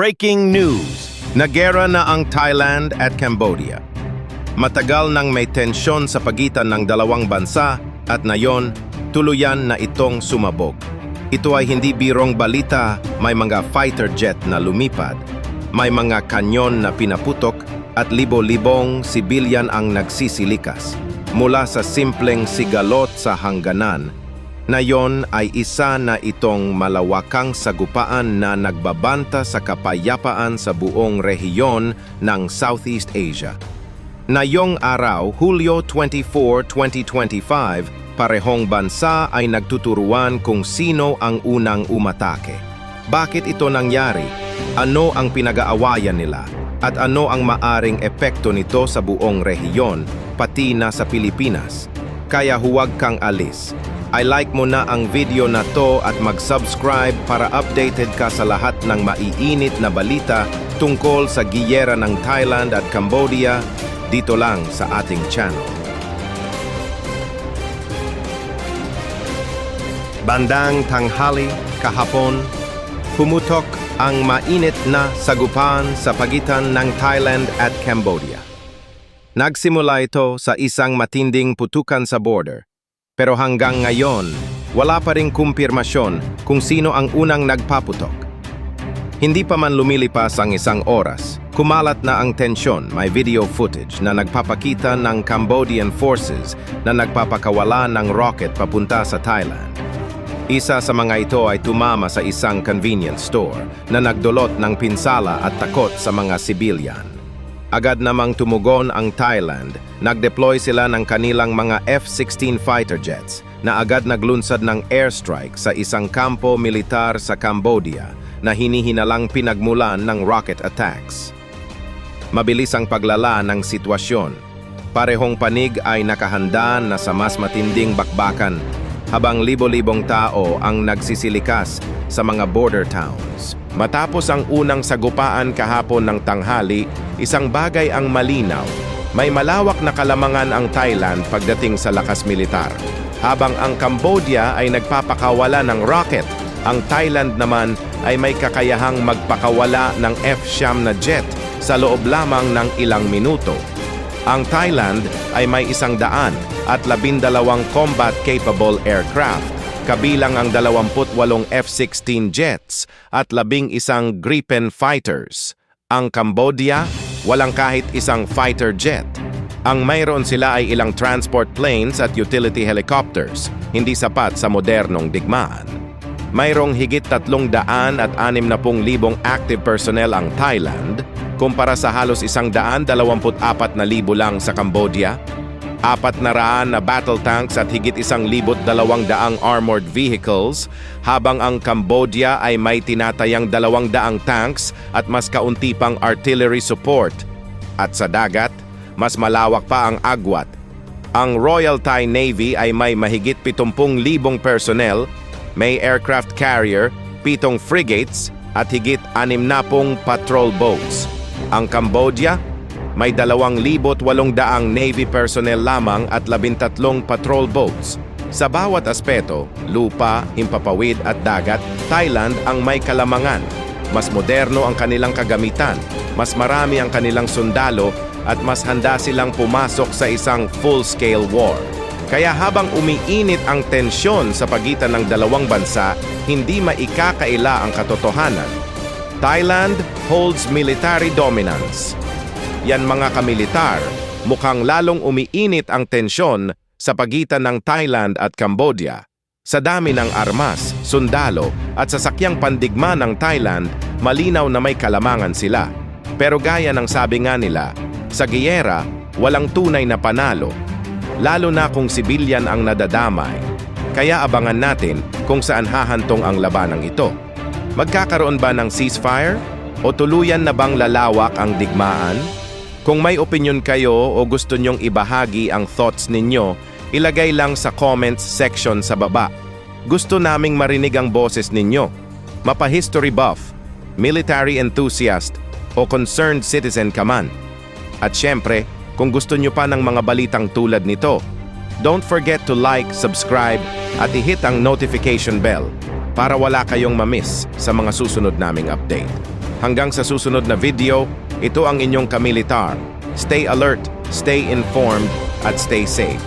Breaking news! Nagera na ang Thailand at Cambodia. Matagal nang may tensyon sa pagitan ng dalawang bansa at ngayon, tuluyan na itong sumabog. Ito ay hindi birong balita, may mga fighter jet na lumipad, may mga kanyon na pinaputok at libo-libong sibilyan ang nagsisilikas. Mula sa simpleng sigalot sa hangganan, na yon ay isa na itong malawakang sagupaan na nagbabanta sa kapayapaan sa buong rehiyon ng Southeast Asia. Ngayong araw, Hulyo 24, 2025, parehong bansa ay nagtuturuan kung sino ang unang umatake. Bakit ito nangyari? Ano ang pinag-aawayan nila? At ano ang maaring epekto nito sa buong rehiyon, pati na sa Pilipinas? Kaya huwag kang alis. I like mo na ang video na to at mag-subscribe para updated ka sa lahat ng maiinit na balita tungkol sa giyera ng Thailand at Cambodia dito lang sa ating channel. Bandang tanghali kahapon, pumutok ang mainit na sagupan sa pagitan ng Thailand at Cambodia. Nagsimula ito sa isang matinding putukan sa border. Pero hanggang ngayon, wala pa ring kumpirmasyon kung sino ang unang nagpaputok. Hindi pa man lumilipas ang isang oras, kumalat na ang tensyon, may video footage na nagpapakita ng Cambodian forces na nagpapakawala ng rocket papunta sa Thailand. Isa sa mga ito ay tumama sa isang convenience store na nagdulot ng pinsala at takot sa mga sibilyan. Agad namang tumugon ang Thailand, nag-deploy sila ng kanilang mga F-16 fighter jets na agad naglunsad ng airstrike sa isang kampo militar sa Cambodia na hinihinalang pinagmulan ng rocket attacks. Mabilis ang paglala ng sitwasyon. Parehong panig ay nakahanda na sa mas matinding bakbakan habang libo-libong tao ang nagsisilikas sa mga border towns. Matapos ang unang sagupaan kahapon ng tanghali, isang bagay ang malinaw. May malawak na kalamangan ang Thailand pagdating sa lakas militar. Habang ang Cambodia ay nagpapakawala ng rocket, ang Thailand naman ay may kakayahang magpakawala ng F-Sham na jet sa loob lamang ng ilang minuto. Ang Thailand ay may isang daan at labindalawang combat-capable aircraft, kabilang ang 28 F-16 jets at labing isang Gripen fighters. Ang Cambodia, walang kahit isang fighter jet. Ang mayroon sila ay ilang transport planes at utility helicopters, hindi sapat sa modernong digmaan. Mayroong higit 300 at 60,000 active personnel ang Thailand kumpara sa halos 124,000 lang sa Cambodia. Apat na raan na battle tanks at higit 1,200 armored vehicles habang ang Cambodia ay may tinatayang 200 tanks at mas kaunti pang artillery support. At sa dagat, mas malawak pa ang agwat. Ang Royal Thai Navy ay may mahigit 70,000 personnel may aircraft carrier, pitong frigates at higit anim na pong patrol boats. Ang Cambodia, may 2,800 Navy personnel lamang at 13 patrol boats. Sa bawat aspeto, lupa, himpapawid at dagat, Thailand ang may kalamangan. Mas moderno ang kanilang kagamitan, mas marami ang kanilang sundalo at mas handa silang pumasok sa isang full-scale war. Kaya habang umiinit ang tensyon sa pagitan ng dalawang bansa, hindi maikakaila ang katotohanan. Thailand holds military dominance. Yan mga kamilitar, mukhang lalong umiinit ang tensyon sa pagitan ng Thailand at Cambodia. Sa dami ng armas, sundalo at sasakyang pandigma ng Thailand, malinaw na may kalamangan sila. Pero gaya ng sabi nga nila, sa giyera, walang tunay na panalo lalo na kung sibilyan ang nadadamay. Kaya abangan natin kung saan hahantong ang labanang ito. Magkakaroon ba ng ceasefire? O tuluyan na bang lalawak ang digmaan? Kung may opinion kayo o gusto nyong ibahagi ang thoughts ninyo, ilagay lang sa comments section sa baba. Gusto naming marinig ang boses ninyo. Mapa-history buff, military enthusiast, o concerned citizen ka man. At syempre, kung gusto nyo pa ng mga balitang tulad nito, don't forget to like, subscribe, at i-hit ang notification bell para wala kayong mamiss sa mga susunod naming update. Hanggang sa susunod na video, ito ang inyong kamilitar. Stay alert, stay informed, at stay safe.